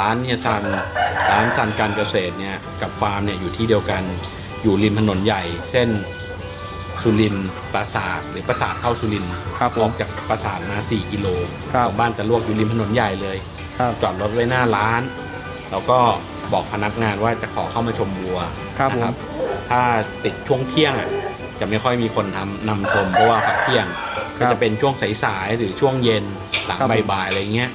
ร้านเฮียซันร้านซันการเกษตรเนี่ยกับฟาร์มเนี่ยอยู่ที่เดียวกันอยู่ริมถนนใหญ่ เส้นสุรินทร์ปราสาทหรือปราสาทเข้าสุรินทร์ครับผออมกจากปราสาทมา 4 กิโลครับของบ้านตะลวกอยู่ริมถนนใหญ่เลยครับจอดรถไว้หน้าร้าน แล้วก็บอกพนักงานว่าจะขอเข้ามาชมวัวครับผมนะถ้าติดช่วงเที่ยงอะจะไม่ค่อยมีคนทำนำชมเพราะว่าพักเที่ยงคก็รับจะเป็นช่วงสายๆหรือช่วงเย็นหลังครับผมบ่ายๆอะไรเงี้ย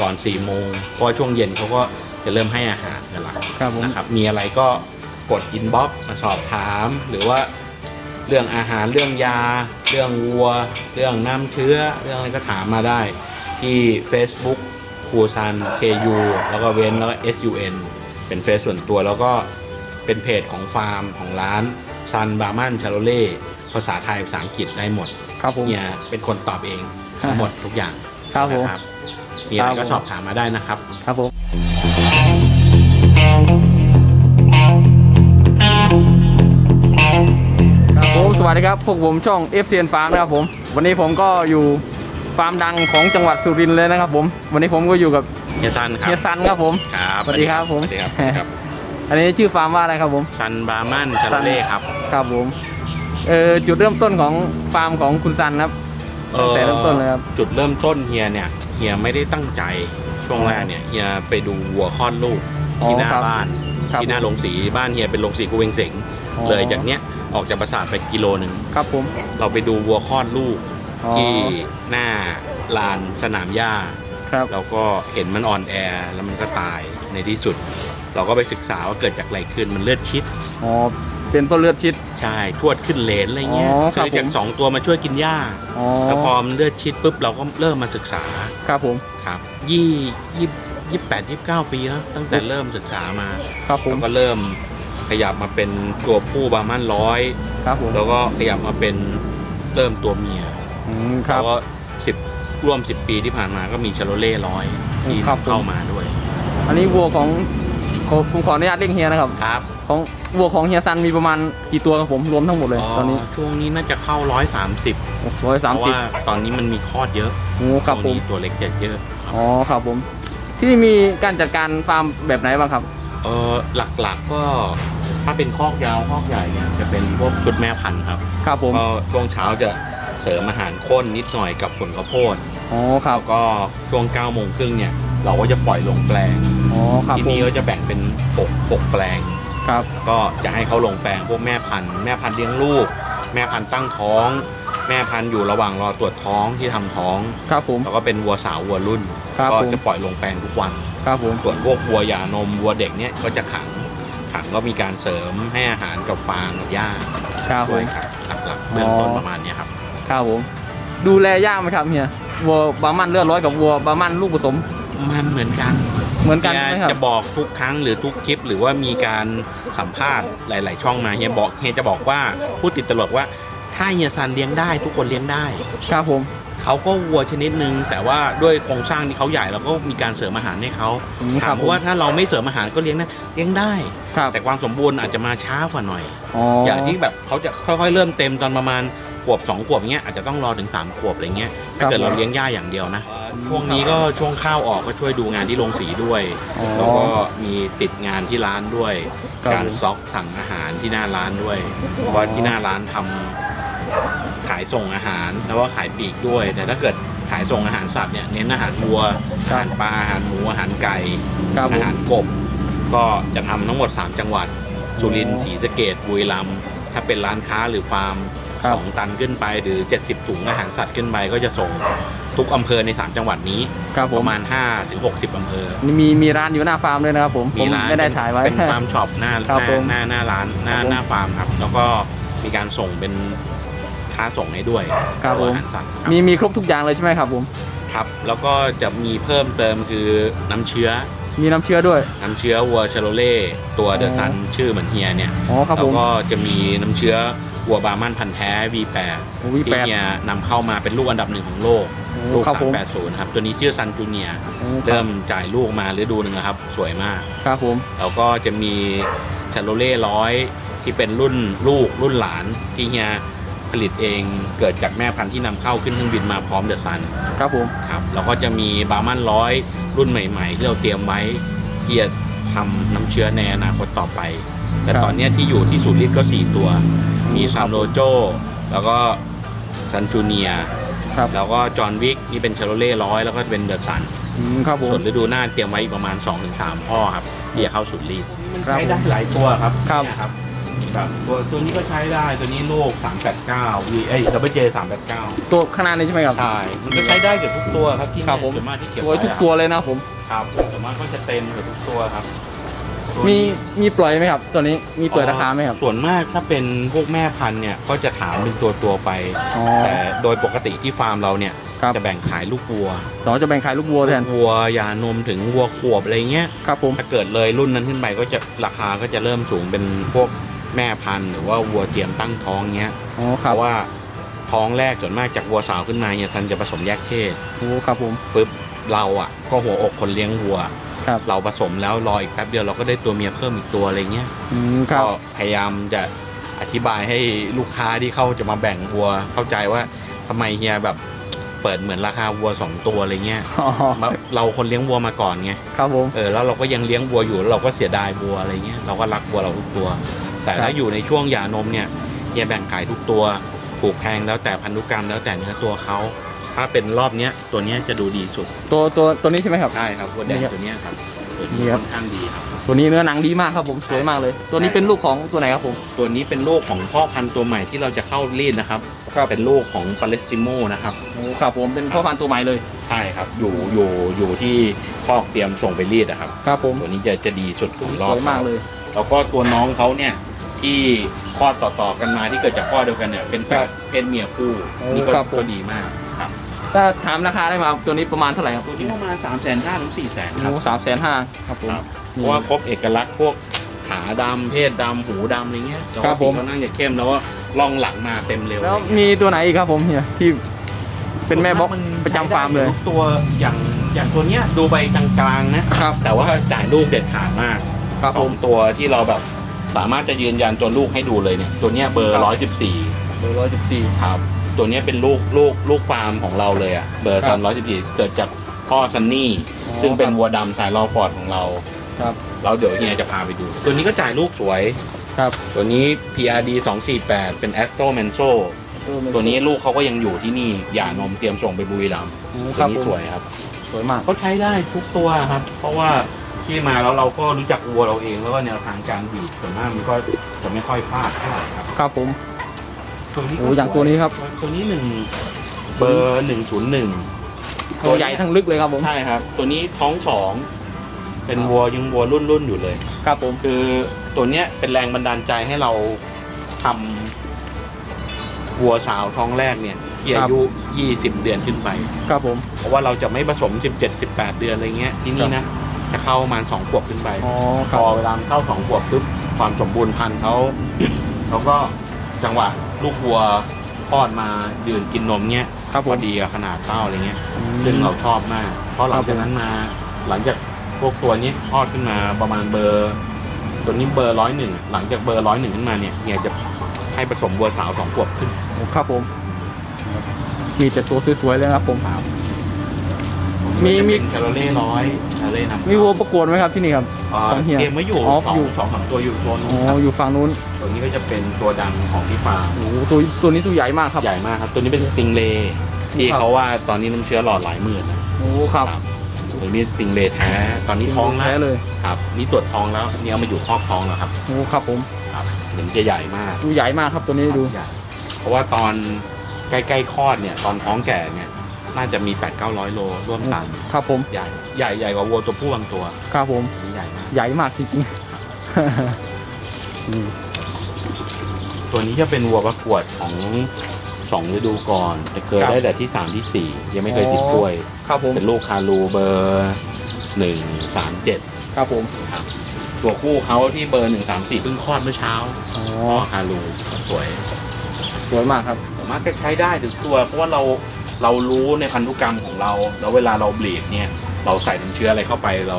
ก่อน4ี่โมงเพราะว่าช่วงเย็นเขาก็จะเริ่มให้อาหารกันละครับผม นะครับ มีอะไรก็กดอินบ็อกซ์มาสอบถาม หรือว่าเรื่องอาหารเรื่องยา เรื่องวัว เรื่องน้ำเชื้อ เรื่องอะไรก็ถามมาได้ ที่ Facebook ครูซัน KU แล้วก็เว้นแล้วก็ SUN เป็นเฟซส่วนตัวแล้วก็เป็นเพจของฟาร์มของร้านซันบาร์มันชาโรเล่ภาษาไทยภาษาอังกฤษได้หมดครับผม เนี่ยเป็นคนตอบเองทั้งหมดทุกอย่างครับผม นะครับ มีอะไรครัก็บผมสอบถามมาได้นะครับ ครับผมครับผมสวัสดีครับ พวกผมช่อง f t n Farm นะครับผม วันนี้ผมก็อยู่ฟาร์มดังของจังหวัดสุรินทร์เลยนะครับผม วันนี้ผมก็อยู่กับเฮียซันครับเฮียซันครับผมครับสวัสดีครับผมสวัสดีครับครับอันนี้ชื่อฟาร์มว่าอะไรครับผมซันบาร์มันชาโรเล่ครับครับผมเออจุดเริ่มต้นของฟาร์มของคุณซันครับตั้งแต่เริ่มต้นเลยครับจุดเริ่มต้นเฮียเนี่ยเฮียไม่ได้ตั้งใจช่วงแรกเนี่ยเฮียไปดูวัวคลอดลูกอ๋อที่หน้าครับบ้านครับที่หน้าโรงสีบ้านเฮียเป็นโรงสีกูเวงเสงอ๋อเลยจากเนี้ยออกจากปราสาทไปกิโลหนึ่งครับผมเราไปดูวัวคลอดลูกอ๋อที่หน้าลานสนามหญ้าครับเราก็เห็นมันอ่อนแอแล้วมันก็ตายในที่สุด เราก็ไปศึกษาว่าเกิดจากอะไรขึ้นมันเลือดชิดอ๋อ เป็นต้นเลือดชิด ใช่ทวดขึ้นเลนอะไรเงี้ยอ๋อครับซื้อจากผม สองตัวมาช่วยกินหญ้าอ๋อแล้วพอมันเลือดชิดปุ๊บเราก็เริ่มมาศึกษาครับผม ครับยี่ยี่ยี่แปดยี่เก้าปีแล้วตั้งแต่เริ่มศึกษามาครับผม แล้วก็เริ่มขยับมาเป็นตัวผู้บาร์มันร้อย ครับผมแล้วก็ขยับมาเป็นเริ่มตัวเมีย อืมครัแล้บ วก็สิบร่วมสิบปีที่ผ่านมาก็มีชาโลเล่ร้อยที่ครับผม เข้ามาด้วย อันนี้วัวของ ขอผมขออนุญาตเรียกเฮียนะครับ ครับของวัวของเฮียซันมีประมาณกี่ตัวครับผมรวมทั้งหมดเลยตอนนี้ช่วงนี้น่าจะเข้าร้อยสามสิบร้อยเพสามราะสิบว่าตอนนี้มันมีคลอดเยอะโอ้ครับช่วงผมนี้ตัวเล็กจะเยอะอ๋อครับผม ที่นี่มีการจัดการฟาร์มแบบไหนบ้างครับ เออหลักๆก็ถ้าเป็นคอกยาวคอกใหญ่เนี่ยจะเป็นพวกชุดแม่พันธุ์ครับครับผม ก็ช่วงเช้าจะเสริมอาหารข้นนิดหน่อยกับฝนข้าวโพดอ๋อครับแล้วก็ช่วง9ก้าโมงครึ่งเนี่ย เราก็จะปล่อยลงแปลงอ๋อครับที่ผมนี่ก็จะแบ่งเป็นปกปกแปลง ครับก็จะให้เขาลงแปลงพวกแม่พันธุ์แม่พันธุ์เลี้ยงลูก แม่พันธุ์ตั้งท้อง แม่พันธุ์อยู่ระหว่างรอตรวจท้องที่ทำท้องครับผม แล้วก็เป็นวัวสาววัวรุ่น ครับก็ผม จะปล่อยลงแปลงทุกวัน ครับผม ส่วนพวกวัวหย่านมวัวเด็กเนี่ยก็จะขังขังก็มีการเสริมให้อาหารกับฟางกับหญ้าครับผด้วยม ครับหลักๆเบื้องต้นอ๋อ ประมาณเนี้ยครับ ครับผม ดูแลยากไหมครับเฮียวัวบาร์มันเลือดร้อยกับวัวบาร์มันลูกผสม มันเหมือนกันเหมือนกันใช่ไหมเฮียครับจะบอกทุกครั้งหรือทุกคลิป หรือว่ามีการสัมภาษณ์หลาย ๆ ช่องมาเฮียบอกเฮียจะบอกว่าพูดติดตลกว่าถ้าเฮียซันเลี้ยงได้ทุกคนเลี้ยงได้ ครับผมเขาก็วัวชนิดหนึ่งแต่ว่าด้วยโครงสร้างที่เขาใหญ่เราก็มีการเสริมอาหารให้เขาอืมคถารัมบผมว่าถ้าเราไม่เสริมอาหารก็เลี้ยงได้เลี้ยงได้ครับแต่ความสมบูรณ์อาจจะมาช้ากว่าหน่อยอ๋อออย่างที่แบบเขาจะค่อย ๆ เริ่มเต็มตอนประมาณ ขวบสองขวบเงี้ยอาจจะต้องรอถึงสามขวบอะไรเงี้ยถ้าเกิดเราเลี้ยงหญ้าอย่างเดียวนะ ช่วงนี้ก็ช่วงข้าวออกก็ช่วยดูงานที่โรงสีด้วยอ๋อแล้วก็มีติดงานที่ร้านด้วย ครับการซ็อกสั่งอาหารที่หน้าร้านด้วยเพราะว่าที่หน้าร้านทำขายส่งอาหารแล้วก็ขายปลีกด้วย แต่ถ้าเกิดขายส่งอาหารสัตว์เนี่ยเน้นอาหารวัวอาหารปลาอาหารหมูอาหารไก่ ครับผอาม หารกบก็จะทำทั้งหมด 3 จังหวัดสุรินทร์ศรีสะเกดบุรีรัมย์ถ้าเป็นร้านค้าหรือฟาร์ม ครับ สองตันขึ้นไปหรือ 70ถุงอาหารสัตว์ขึ้นไปก็จะส่งทุกอำเภอใน 3 จังหวัดนี้ ครับผปมระมาณ5ถึง60อำเภอนี่มีมีร้านอยู่หน้าฟาร์มเลยนะครับผมผมร้านไม่ได้ถ่ายไว้ เป็นฟาร์มช็อปหน้าหครับน้าผมหน้าหน้าร้านหน้าครับผมหน้าฟาร์มครับ แล้วก็มีการส่งเป็นค้าส่งให้ด้วยครับตัวผม อาหารสัตว์ครับมีมีครบทุกอย่างเลยใช่ไหมครับผม ครับ แล้วก็จะมีเพิ่มเติมคือน้ำเชื้อ มีน้ำเชื้อด้วย น้ำเชื้อวัวชาโลเล่ตัวเดอ๋อะอซันชื่อเหมือนเฮียเนี่ย อ๋อครับแล้ผวม ก็จะมีน้ำเชื้อ วัวบาร์มันพันธุ์แท้ V8 โอ้วีที่แปด เฮียนำเข้ามาเป็นลูกอันดับหนึ่งของโลกลูกครับผม 380ครับ ตัวนี้ชื่อซันจูเนียโอ้ครัเริ่บมจ่ายลูกมาฤดูหนึ่งแล้วครับ สวยมาก ครับผม แล้วก็จะมีชาโลเล่ร้อยที่เป็นรุ่นลูกรุ่นหลานที่เฮียผลิตเองเกิดจากแม่พันธุ์ที่นำเข้าขึ้นเครื่องบินมาพร้อมเดอะซัน ครับผม ครับแล้วก็จะมีบาร์มันร้อยรุ่นใหม่ ๆ ที่เราเตรียมไว้ที่จะทำน้ำเชื้อในอนาคตต่อไป แต่ครับ ตอนเนี้ยที่อยู่ที่ศูนย์รีดก็ 4 ตัว มีครัซาบมโรโจแล้วก็ซันจูเนียครับแล้วก็จอห์นวิกนี่เป็นเชโรเล่ร้อยแล้วก็เป็นเดอะสันอืมครับผมส่วนฤดูหน้าเตรียมไว้อีกประมาณ 2-3พ่อครับที่จะเข้าศูนย์รีดมันครับ ใช้ได้หลายตัวครับครับ เนี่ยครับแบบตัวตัวนี้ก็ใช้ได้ตัวนี้ลูก389 V เอ้ย WJ 389ตัวข้างหน้านี้ใช่ไหมครับ ใช่มันก็ใช้ได้เกือบทุกตัวครับที่ครับผม ส่วนมากที่เก็บสวยทุกไอะตัวเลยนะครับผม ครับส่วนมากก็จะเต็มเกือบทุกตัวครับ ตัวมีนี้มีปล่อยไหมครับ ตัวนี้มีเปิดราคาไหมครับ ส่วนมากถ้าเป็นพวกแม่พันธุ์เนี่ยก็จะถามเป็นตัวตัวๆไป อ๋อ แต่โดยปกติที่ฟาร์มเราเนี่ยครับจะแบ่งขายลูกวัวต่อจะแบ่งขายลูกวัวแทน วัวยานมถึงวัวขวบอะไรเงี้ย ครับผม ถ้าเกิดเลยรุ่นนั้นขึ้นไปก็จะราคาก็จะเริ่มสูงเป็นพวกแม่พันธุ์หรือว่าวัวเตรียมตั้งท้องเงี้ย อ๋อคเพรับราะว่าท้องแรกส่วนมากจากวัวสาวขึ้นมาเนี่ยทันจะผสมแยกเพศโอ้ครับผม ปุ๊บเราอะก็หัวอกคนเลี้ยงวัว ครับเราผสมแล้วรออีกแป๊บเดียวเราก็ได้ตัวเมียเพิ่มอีกตัวอะไรเงี้ยอืมครับก็พยายามจะอธิบายให้ลูกค้าที่เข้าจะมาแบ่งวัว เข้าใจว่าทำไมเฮียแบบเปิดเหมือนราคาวัวสองตัวอะไรเงี้ยอ๋อมาเราคนเลี้ยงวัวมาก่อนไง ครับผม เออแล้วเราก็ยังเลี้ยงวัวอยู่แล้วเราก็เสียดายวัวอะไรเงี้ยเราก็รักวัวเราทุกตัว แต่ครัถ้าบ อยู่ในช่วงหย่านมเนี่ยเฮียแบ่งขายทุกตัวปลูกแพงแล้วแต่พันธุกรรมแล้วแต่เนื้อตัวเขา ถ้าเป็นรอบเนี้ยตัวเนี้ยจะดูดีสุดตัวตัวตัวนี้ใช่ไหมครับ ใช่ครับวัวแดงนี่ครับตัวเนี้ยครับตัวนี่นี้ครับค่อนข้างดีครับ ตัวนี้เนื้อหนังดีมากครับผมสวยมากเลย ตัวนี้เป็นลูกของตัวไหนครับผมตัวนี้เป็นลูกของพ่อพันธุ์ตัวใหม่ที่เราจะเข้ารีดนะครับครับเป็นลูกของปาเลสติโมนะครับโอ้ครับผมเป็นพ่อพันธุ์ตัวใหม่เลยใช่ครับ อยู่อยู่อยู่ที่คอกเตรียมส่งไปรีดนะครับครับผมตัวนี้จะจะดีสุดของรสอบวยมากเลย แล้วก็ตัวน้องเขาเนี่ยที่คลอดต่อๆกันมาที่เกิดจากพ่อเดียวกันเนี่ยเป็นแฝครัดบเพศเมียคู่โอ้นี่ก็ครับผมก็ดีมากครับ ถ้าถามราคาได้มาตัวนี้ประมาณเท่าไหร่ครับตัวนี้ประมาณ3ามแสนห้าถึงสี่แสนครับโอ้สามแสนห้าครับผมครับเพราะว่าครบเอกลักษณ์พวกขาดำเพศดำหูดำอะไรเงี้ยแต่ครัว่าบสีผมเขานั่งจะเข้มแล้วว่าล่องหลังมาเต็มเร็วแล้วอะไรเงี้ยมีตัวไหนอีกครับผมเฮียที่เป็นแม่บล็อกประจำฟาร์มเลยทุกตัวอย่างอย่างตัวเนี้ยดูใบกลางๆนะครับแต่ว่าจ่ายลูกเด็ดขาดมากครับสผอมงตัวที่เราแบบสามารถจะยืนยันตัวลูกให้ดูเลยเนี่ยตัวเนี้ยเบอครัร์บร้อยสิบสี่เบอร์ร้อยสิบสี่ครับ ตัวเนี้ยเป็นลูกลูกลูกฟาร์มของเราเลยอะเบอร์ครัซับนร้อยสิบสี่เกิดจากพ่อซันนี่อ๋อซึ่งเป็นครับ วัวดำสายลอฟอร์ดของเรา ครับแล้วเดี๋ยวเฮียจะพาไปดู ตัวนี้ก็จ่ายลูกสวย ครับตัวนี้ PRD 248 เป็น a s t r o m a n s o ตัวนี้ลูกเขาก็ยังอยู่ที่นี่หย่านมเตรียมส่งไปบุรีรัมย์โอ้คตัวรับนี้ผมสวยครับ สวยมากเขาใช้ได้ทุกตัวครับ เพราะว่าที่มาแล้วเราก็รู้จักวัวเราเองแล้วก็แนวทางการบีดส่วนมากมันก็จะไม่ค่อยพลาดเท่าไหร่ครับ ครับผม ตัวนี้ก็โอ้อย่างตัวนี้ครับ ตัวนี้หนึ่งเบอร์หนึ่งศูนย์หนึ่งตัวใหญ่ทั้งลึกเลยครับผมใช่ครับ ตัวนี้ท้องสองเป็นวัวยังวัวรุ่นรุ่นๆอยู่เลย ครับผมคือตัวเนี้ยเป็นแรงบันดาลใจให้เราทำวัวสาวท้องแรกเนี่ยที่อายุ20เดือนขึ้นไป ครับผมเพราะว่าเราจะไม่ผสม17 18เดือนอะไรเงี้ยที่นี่นะจะเข้าประมาณ2ขวบขึ้นไปอ๋อคพรับอเวลามันเข้า2ขวบปุ๊บความสมบูรณ์พันธุ์เขาเขาก็จังหวะ ลูกวัวคลอดมายืนกินนมเนี้ยครับพผอมดีกับขนาดเต้าอะไรเงี้ยอืมซึ่งเราชอบมาก เพราะหลังครัจากบผมนั้นมาหลังจากพวกตัวนี้ทอดขึ้นมาประมาณเบอร์ ตัวนี้เบอร์ร้อยหนึ่งหลังจากเบอร์ร้อยหนึ่งขึ้นมาเนี่ยเฮียจะให้ผสมวัวสาวสองขวบขึ้น โอ้ครับผม มีแต่ตัวสวยๆเลยครับผม มีมี แคลอรี่ร้อยแคลอรี่นำมีวัวประกวดไหมครับที่นี่ครับอ่าของเฮียเกมไม่อยู่อ๋อสองอยู่ สองสามตัวอยู่โซนอ๋นู้นอครับอยู่ฝั่งนู้นตัว นี้ก็จะเป็นตัวดังของที่ฟาร์มโอ้โหตัวตัวนี้ตัวใหญ่มากครับ ใหญ่มากครับ ตัวนี้เป็นสติงเลที่ครับเขาว่าตอนนี้น้ำเชื้อหลอดหลายหมื่นนะโอ้ครับตัวนี้สติงเลแท้ ตอนนี้ท้องแล้แท้วเลยครับ นี่ตรวจท้องแล้วนี่เอามาอยู่ครอบท้องแล้วครับโอ้ครับผมครับเห็นจะใหญ่มากตัวใหญ่มากครับตัวนี้ดูใหญ่เพราะว่าตอนใกล้ๆคลอดเนี่ยตอนท้องแก่เนี่ยน่าจะมี8 9 0 0 โลร่วมตันครับผมใหญ่ใหญ่ใหญ่กว่าวัวตัวผู้บางตัว ครับผมอันนี้ใหญ่มากใหญ่มากจริงๆอืม ตัวนี้จะเป็นวัวประกวดของสองฤดูก่อนแต่เคยครับได้แต่ที่สามที่สี่ยังไม่เคยติดกล้วยครับผมเป็นลูกคารูเบอร์หนึ่งสามเจ็ดครับผมตัวคู่เขาที่เบอร์หนึ่งสามสี่เพิ่งคลอดเมื่อเช้าอ๋อพ่อคารูสวยสวยมากครับสามารถจะใช้ได้ถึงตัว เพราะว่าเราเรารู้ในพันธุกรรมของเรา แล้วเวลาเราบลีดเนี่ย เราใส่น้ำเชื้ออะไรเข้าไปเรา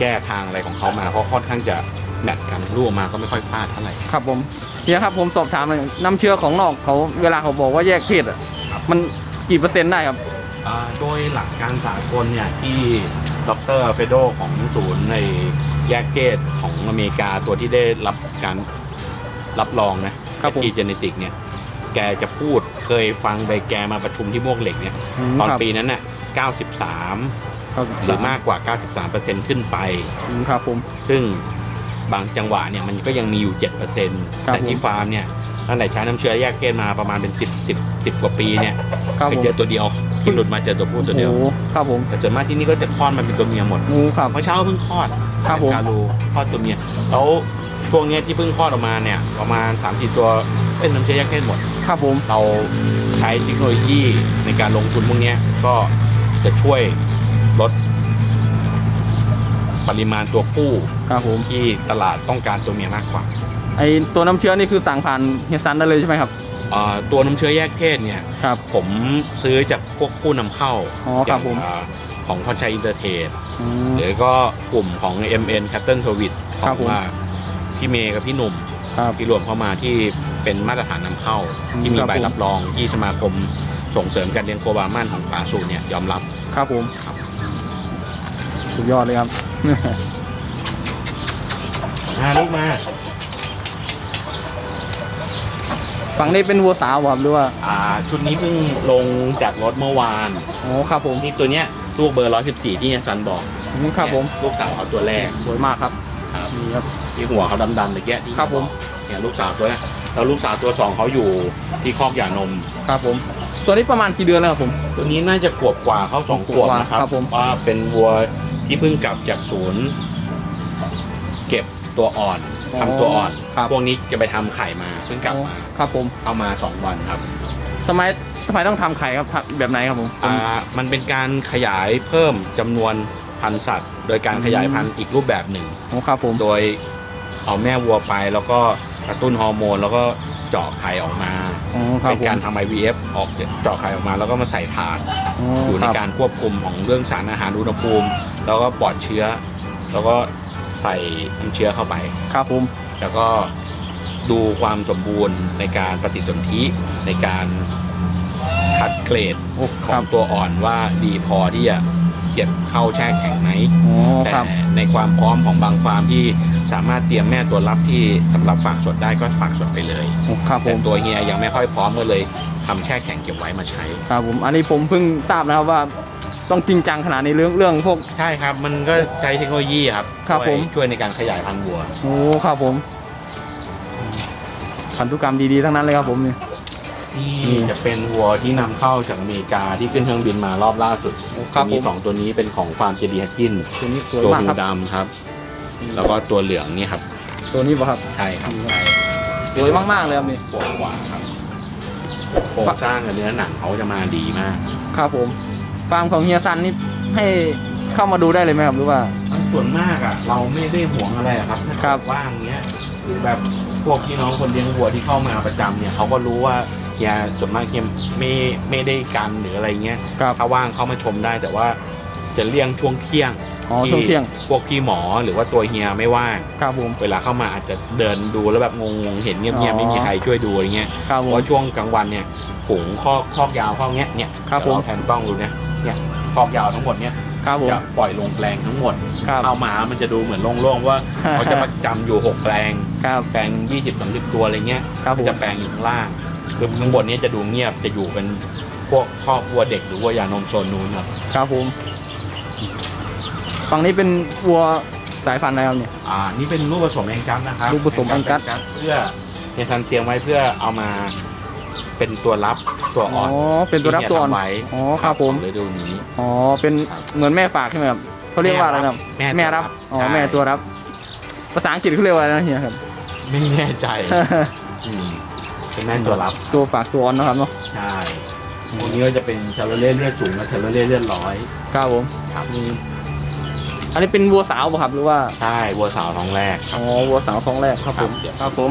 แก้ทางอะไรของเขามาเพราะค่อนข้างจะแมทกันรูปมาก็ไม่ค่อยพลาดเท่าไหร่ครับผม เฮียครับผมสอบถามหน่อยน้ำเชื้อของนอกเขาเวลาเขาบอกว่าแยกเพศอะมันกี่เปอร์เซ็นต์ได้ครับ อ่าโดยหลักการสากลเนี่ยที่ดรเฟโดของศูนย์ในแยกเพศของอเมริกาตัวที่ได้รับการรับรองนะครับผมที่เจเนติกเนี่ย แกจะพูดเคยฟังไปแกมาประชุมที่มวกเหล็กเนี่ย มตอนครับปีนั้นน่ะ 93 ครับหรือมากกว่า 93%ขึ้นไป อืมครับผม ซึ่ง บางจังหวะเนี่ยมันก็ยังมีอยู่7%ครับแต่ที่ฟาร์มเนี่ยตั้งแต่ใช้น้ำเชื้อแยกเพศมาประมาณเป็น 10 10 10กว่าปีเนี่ยครับเคผยมเจอตัวเดียวที่หลุดมาเจอตัวผู้ตัวเดียว โอ้ครับผมแต่ส่วนมากที่นี่ก็จะคลอดมันเป็นตัวเมียหมดโอ้ครับ เมื่อเช้าเพิ่งคลอดครับผมเป็นการูคลอดตัวเมียแล้วพวกเนี้ยที่เพิ่งคลอดออกมาเนี่ยประมาณ3 4ตัวเป็นน้ำเชื้อแยกเพศหมด ครับผม เราใช้เทคโนโลยีในการลงทุนพวกเนี้ยก็จะช่วยลด ปริมาณตัวผู้ครับผมที่ตลาดต้องการตัวเมียมากกว่าไอตัวน้ำเชื้อนี่คือสั่งผ่านเฮียซันได้เลยใช่ไหมครับ เอ่อตัวน้ำเชื้อแยกเพศเนี่ย ครับ ผมซื้อจากพวกผู้นำเข้าอ๋อครับย่างผม เอ่อของพอชัยอินเตอร์เทรดอืม หรือก็กลุ่มของ MN Cattle Service ขครัอบงผม ว่าพี่เมย์กับพี่หนุ่ม ครับ ที่รวมเข้ามาที่เป็นมาตรฐานนำเข้า อืมที่มีครับใบผม รับรองที่สมาคมส่งเสริมการเลี้ยงโคบามันของป่าสูเนี่ยยอมรับครับผม ครับ สุดยอดเลยครับ มาลูกมา ฝั่งนี้เป็นวัวสาวครับหรือว่าอ่า ชุดนี้เพิ่งลงจากรถเมื่อวานอ๋อครับผมนี่ตัวเนี้ยลูกเบอร์114ที่ซันบอกอืมครับผมเนี่ยลูกสาวเขาตัวแรกสวยมากครับครับนี่ครับที่หัวเขาดำๆตะเกียที่ครับผมเนี่ยลูกสาวตัวแรกแล้วลูกสาวตัวสองเขาอยู่ที่คอกหย่านมครับผม ตัวนี้ประมาณกี่เดือนแล้วครับผม ตัวนี้น่าจะขวบกว่าเขาสองขวบนะครับครับผมว่าเป็นวัว ที่เพิ่งกลับจากศูนย์ เก็บตัวอ่อนทำตัวอ่อนครับ พวกนี้จะไปทำไข่มาเพิ่งกลับมาครับผม เอามาสองวันครับทำไมทำไมต้องทำไข่ครับทำแบบไหนครับผม อ่ามันเป็นการขยายเพิ่มจำนวนพันธุ์สัตว์ โดยการขยายพันธุ์อีกรูปแบบหนึ่ง โอ้ครับผม โดยเอาแม่วัวไปแล้วก็กระตุ้นฮอร์โมน แล้วก็เจาะไข่ออกมา อ๋อครับเป็นผม การทำ IVF ออกเจาะไข่ออกมาแล้วก็มาใส่ถาดอ๋ออยู่คในรับการควบคุมของเรื่องสารอาหารอุณหภูมิ แล้วก็ปลอดเชื้อ แล้วก็ใส่น้ำเชื้อเข้าไป ครับผม แล้วก็ดูความสมบูรณ์ในการปฏิสนธิในการคัดเกรดโอ้ขคอรังบ ตัวอ่อนว่าดีพอที่จะ เก็บเข้าแช่แข็งไหมอ๋อแต่ครับ ในความพร้อมของบางฟาร์มที่สามารถเตรียมแม่ตัวรับที่สำหรับฝากสดได้ก็ฝากสดไปเลยโอ้ครับผแต่ม ตัวเฮียยังไม่ค่อยพร้อมก็เลยทำแช่แข็งเก็บไว้มาใช้ ครับผม อันนี้ผมเพิ่งทราบนะครับว่าต้องจริงจังขนาดนี้เรื่องเรื่องพวก ใช่ครับ มันก็ใช้เทคโนโลยีครับครับช่วยผม ช่วยในการขยายพันธุ์วัว โอ้ครับผม พันธุกรรมดีๆทั้งนั้นเลยครับผมนี่ นี่จะเป็นวัวที่นำเข้าจากอเมริกาที่ขึ้นเครื่องบินมารอบล่าสุดโอ้ครับมีผมสองตัวนี้เป็นของฟาร์มเจดีฮักกิน ตัวนี้สวยตัวมากหูครับดำครับ แล้วก็ตัวเหลืองนี่ครับตัวนี้ป่ะครับ ใช่ครับดีครับใช่สวยมากๆเลยครับนี่ ปวดกว่าครับโครงสร้างกับเนื้อหนังเขาจะมาดีมาก ครับผม ฟาร์มของเฮียซันนี่ให้ เข้ามาดูได้เลยไหมครับหรือว่า ส่วนมากอะ เราไม่ได้ห่วงอะไรอะครับถ้าครับเกิดว่างเงี้ยหรือแบบพวกพี่น้องคนเลี้ยงวัวที่เข้ามาประจำเนี่ยเขาก็รู้ว่าเฮียส่วนมากเฮียไม่ไม่ได้กันหรืออะไรเงี้ยครับถ้าว่างเข้ามาชมได้แต่ว่าจะเลี่ยงช่วงเที่ยงอ๋อช่วงเที่ยงพวกพี่หมอหรือว่าตัวเฮียไม่ว่างครับผม เวลาเข้ามาอาจจะเดินดูแล้วแบบงงๆเห็นเงียบอ๋ๆอไม่มีใครช่วยดูอะไรเงี้ย ครับเพผม ราะช่วงกลางวันเนี่ยฝูงคอกคอกยาวคอกเนี้ยเนี่ยครับผม เดี๋ยวเาแผ่นกล้องดูเนี่ยเนี่ยคอกยาวทั้งหมดเนี่ย ครับผม จะปล่อยลงแปลงทั้งหมด ครับ เอามามันจะดูเหมือนโล่งๆว่าเขาจะประจำอยู่หกแปลง ครับ แปลงยี่สิบสามสิบตัวอะไรเงี้ยครับผมจะแปลงอยู่ข้างล่าง คือข้างบนเนี้จะดูเงียบจะอยู่เป็นพวกคอกวัวเด็กหรือวัวยานมโซนนู้นครับ ครับผม ฝั่งนี้เป็นวัวสายพันธุ์อะไรครับเนี่ย อ่า นี่เป็นลูกผสมแองกัสนะครับลูกผสมแองกัส เพื่อเฮียซันเตรียมไว้เพื่อเอามาเป็นตัวรับ ตัวอ๋อ่ออนเป็นตัวรับตัวอ่อนที่เฮียทำไว้อ๋อครับผมฤดูนี้ อ๋อ เป็นเหมือนแม่ฝากใช่ไหมครับเขาเรียกว่าอะไรครับ แม่แม่รับ อ๋อใช่แม่ตัวรับ ภาษาอังกฤษเขาเรียกว่าอะไรนะเฮียครับ ไม่แน่ใจอืมเป็นแม่ตัวรับตัวฝากตัวอ่อนนะครับเนาะ ใช่พวกนี้ก็จะเป็นชาโลเล่เลือดสูงกับชาโลเล่เลือดร้อยครับผม ครับนี่อันนี้เป็นวัวสาวป่ะครับหรือว่า ใช่วัวสาวท้องแรกครัอ๋บอวัวสาวท้องแรกครับผม ครับเดี๋ยวครับผม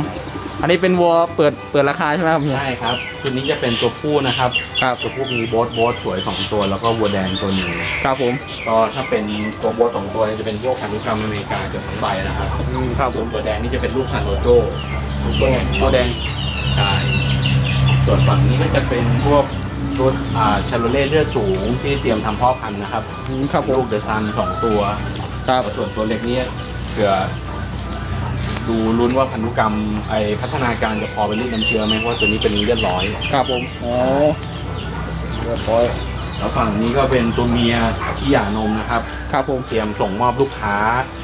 อันนี้เป็นวัวเปิดเปิดราคาใช่ไหมครับเฮีย ใช่ครับชุดนี้จะเป็นตัวผู้นะครับครับ ตัวผู้มีโบทโบทสวยสองตัว แล้วก็วัวแดงตัวหนึ่งครับผมก็ถ้าเป็นตัวโบทสองตัวจะเป็นพวกพันธุกรรมอเมริกาเกือบทั้งใบนะครับอืมครับผส่วมนตัวแดงนี่จะเป็นลูกซันโรโจตัวตัวแดงใช่ส่วนฝั่งนี้ก็จะเป็นพวกตัวอ่าชาโลเล่เลือดสูงที่เตรียมทำพ่อพันธุ์นะครับอืมครับผลูมกเดอะซันสองตัวครับ ส่วนตัวเล็กนี่เผื่อ ดูลุ้นว่าพันธุกรรมไอพัฒนาการจะพอเป็นลูกน้ำเชื้อไหมเพราะว่าตัวนี้เป็นเลือดร้อย ครับผมอ๋อเรียบร้อยแล้วฝั่งนี้ก็เป็นตัวเมียที่หย่านมนะครับ ครับผม เตรียมส่งมอบลูกค้า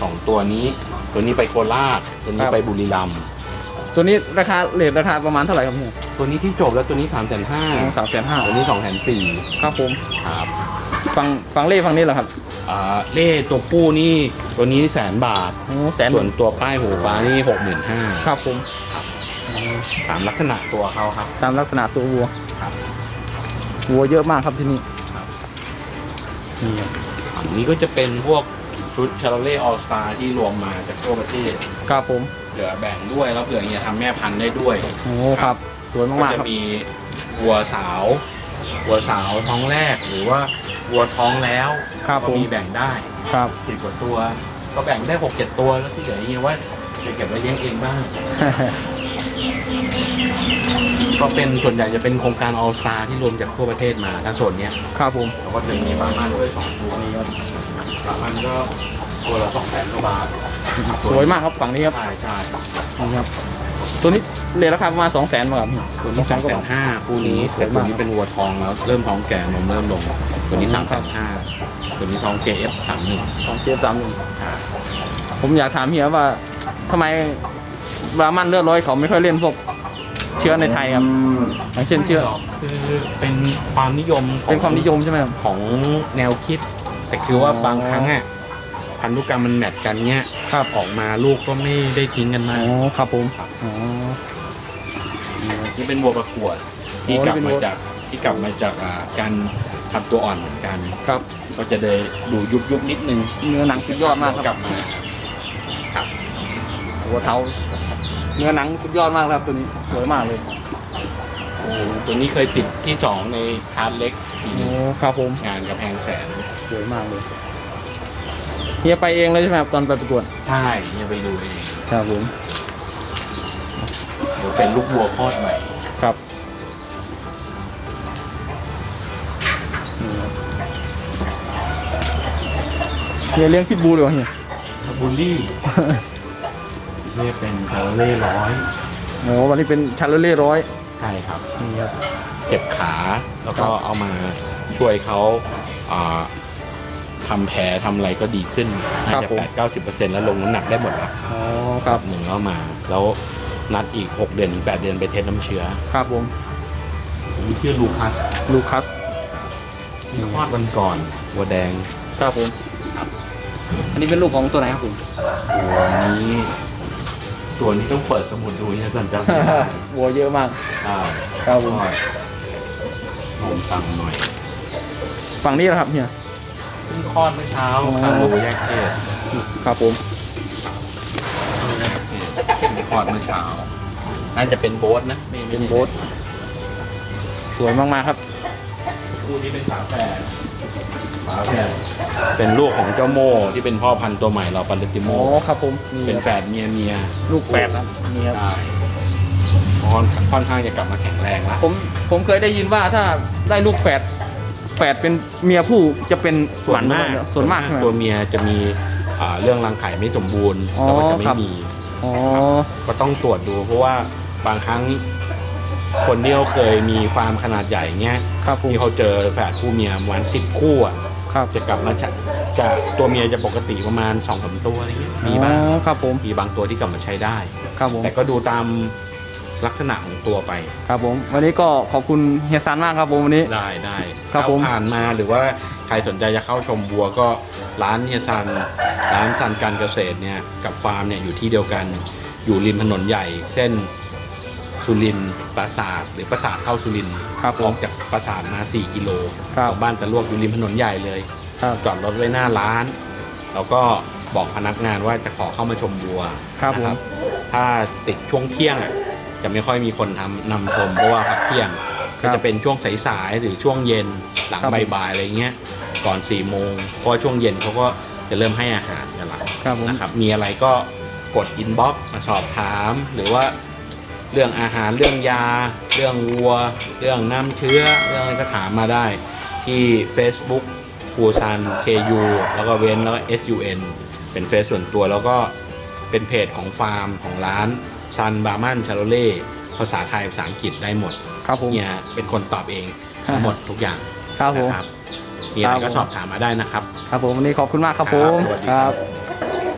สองตัวนี้ ตัวนี้ไปโคราชตัวนี้ครับ ไปบุรีรัมย์ตัวนี้ราคาเลทราคาประมาณเท่าไหร่ครับเนี่ยตัวนี้ที่จบแล้วตัวนี้สามแสนห้าสามแสนห้าตัวนี้สองแสนสี่ครับผม ครับฟังฟังเล่ฟังนี้เหรอครับ อ่าเล่ตัวผู้นี่ตัวนี้แสนบาท โอ้แสนส่วนตัวป้ายหูฟ้านี่หกหมื่นห้าครับผมตามลักษณะตัวเขาครับ ตามลักษณะตัววัวครับ วัวเยอะมากครับที่นี่ครับนี่ครับอันนี้ก็จะเป็นพวกชุดชาโรเล่ออลสตาที่รวมมาจากทั่วประเทศครับผมเผื่อแบ่งด้วยแล้วเผื่อเนี่ยทำแม่พันธุ์ได้ด้วยโอ้ครับ สวยก็มากๆจะครับมีวัวสาววัวสาวท้องแรกหรือว่า วัวท้องแล้วครับก็ผม มีแบ่งได้ครับ สิบกว่าตัว ก็แบ่งได้หกเจ็ดตัวแล้วที่เหลือเนี่ยว่าจะเก็บไว้เลี้ยงเองบ้างก็เป็นส่วนใหญ่จะเป็นโครงการออลสตาที่รวมจากทั่วประเทศมาถ้าส่วนเนี้ยครับผมเราก็จะมีบาร์มันด้วยสองตัวนี้ครับบาร์มันก็ตัวละสองแสนกว่าบาทสวยมากครับฝั่งนี้ครับใช่ใช่นี่ครับ ตัวนี้เลทราคาประมาณสองแสนบาทครับตัวนี้สองแสนห้าคู่นี้สวยแต่มากตัวนี้เป็นวัวทองแล้วเริ่มท้องแก่นมเริ่มลง ตัวนี้สามแสนห้าตัวนี้ท้องเกฟสามหนึ่งของเทียบสามหนึ่งผมอยากถามเฮียว่าทำไมบรามันเลือดร้อยเขาไม่ค่อยเล่นพวกเชื้อในไทยครับอย่างเช่นเชื้อคือเป็นความนิยมของเป็นความนิยมใช่ไหมครับ ของแนวคิด แต่คือว่าอ๋อบางครั้งอะพันธุกรรมมันแมทกันเนี้ยครับออกมาลูกก็ไม่ได้ทิ้งกันอ๋มาอกครับผมอ๋อนี่เป็นวัวประกวดที่โอ้กลับนี่เป็นมาวัวจากที่กลับมาจากอ่าการ ทำตัวอ่อนเหมือนกัน ครับ ก็จะได้ดูยุบยุบๆนิดนึงเนื้อหนังสุดยอดมากคกรัลับบมาครับหัวเทาเนื้อหนังสุดยอดมากครับตัวนี้สวยมากเลยโอ้ตัวนี้เคยติดที่สองในคาร์ดเล็กปีโอ้ครับผมงานกระแพงแสนสวยมากเลยเฮียไปเองเลยใช่ไหมครับตอนไปประกวดใช่เนี่ยไปดูเองครับผมเดี๋ยวเป็นลูกวัวคลอดใหม่ ครับ เฮียเลี้ยงพิทบูลหรือเปล่าเฮียบูลลี่เนี่ยเป็นคาร์เล่ร้อยโอ้วันนี้เป็นชาร์ลเล่ร้อยใช่ครับนี่ครับเก็บขาแล้วก็เอามาช่วยเขาอ่าทำแผลทำอะไรก็ดีขึ้นน่าจะแปดเก้าสิบเปอร์เซ็นต์แล้วลงน้ำหนักได้หมดแล้วอ๋อครับหนึ่งแล้วมา แล้วนัดอีกหกเดือนถึงแปดเดือนไปเทสน้ำเชื้อ ครับผมมีชื่อลูคัส ลูคัสที่คลอดวันก่อนวัวแดง ครับผม อันนี้เป็นลูกของตัวไหนครับผมตัวนี้ตัวนี้ต้องเปิดสมุดดูเนี่ยสันจะไม่ได้วัวเยอะมากใช่ครับผมก็ลงตังค์หน่อย ฝั่งนี้นะครับเฮียเพิ่งคลอดเมื่อเช้าอ๋อทางโรงแยกเพศครับผมแยกเพศเพิ่งคลอดเมื่อเช้าน่าจะเป็นโบ๊ทนะไม่ไม่เป็นใช่โบ๊ทสวยมากๆครับคู่นี้เป็นฝาแฝดฝาแฝด เป็นลูกของเจ้าโม่ที่เป็นพ่อพันธุ์ตัวใหม่เราปันติโมอ๋อครับผมนี่เป็นครับแฝดเมียเมียลูกแฝดครับนี่ครับได้ค่อนค่อนข้างจะกลับมาแข็งแรงแล้วผมผมเคยได้ยินว่าถ้าได้ลูกแฝดแฝดเป็นเมียผู้จะเป็นส่วนมากหส่วนมากใช่ไหมตัวเมียจะมีอ่าเรื่องรังไข่ไม่สมบูรณ์อ๋อแต่ว่าจะไม่ครับมีอ๋อก็ต้องตรวจดูเพราะว่าบางครั้ง คนที่เขาเคยมีฟาร์มขนาดใหญ่เงี้ยครับผม ที่เขาเจอแฝดผู้เมียประมาณสิบคู่อะครับจะกลับมาจะจะตัวเมียจะปกติประมาณสองสามตัวอะไรเงี้ยมีบ้างอ๋อครับผม มีบางตัวที่กลับมาใช้ได้ ครับผม แต่ก็ดูตามลักษณะของตัวไปครับผม วันนี้ก็ขอบคุณเฮียซันมากครับผมวันนี้ ได้ได้ครับผมถ้าผ่านมาหรือว่าใครสนใจจะเข้าชมวัวก็ร้านเฮียซันร้านซันการเกษตรเนี่ยกับฟาร์มเนี่ยอยู่ที่เดียวกันอยู่ริมถนนใหญ่ เส้น สุรินทร์ปราสาทหรือปราสาทเข้าสุรินทร์ครับผออมกจากปราสาทมา 4 กิโลครับ ของบ้านตะลวกอยู่ริมถนนใหญ่เลย ครับจอดรถไว้หน้าร้าน แล้วก็บอกพนักงานว่าจะขอเข้ามาชมวัวครับผมนะถ้าติดช่วงเที่ยงอะจะไม่ค่อยมีคนทำนำชมเพราะว่าพักเที่ยงคก็รับจะเป็นช่วงสายๆหรือช่วงเย็นหลังครับผม บ่ายๆอะไรเงี้ยก่อน4ี่โมงเพราะว่าช่วงเย็นเขาก็จะเริ่มให้อาหารกันละ ครับผม นะครับมีอะไรก็กดอินบ็อกมาสอบถาม หรือว่า เรื่องอาหารเรื่องยา เรื่องวัว เรื่องน้ำเชื้อ เรื่องอะไรก็ถามมาได้ ที่ Facebook คูซัน KU แล้วก็เว้นแล้วก็ SUN เป็นเฟซส่วนตัวแล้วก็เป็นเพจของฟาร์มของร้านซันบาร์มันชาโรเล่ภาษาไทยภาษาอังกฤษได้หมดครับผมเนี่ยเป็นคนตอบเองทั้งหมดทุกอย่างครับผมนะครับมีอะไรครัก็บผมสอบถามมาได้นะครับ ครับผมวันนี้ขอบคุณมากครับผมครับสวัสดีคครัรับบ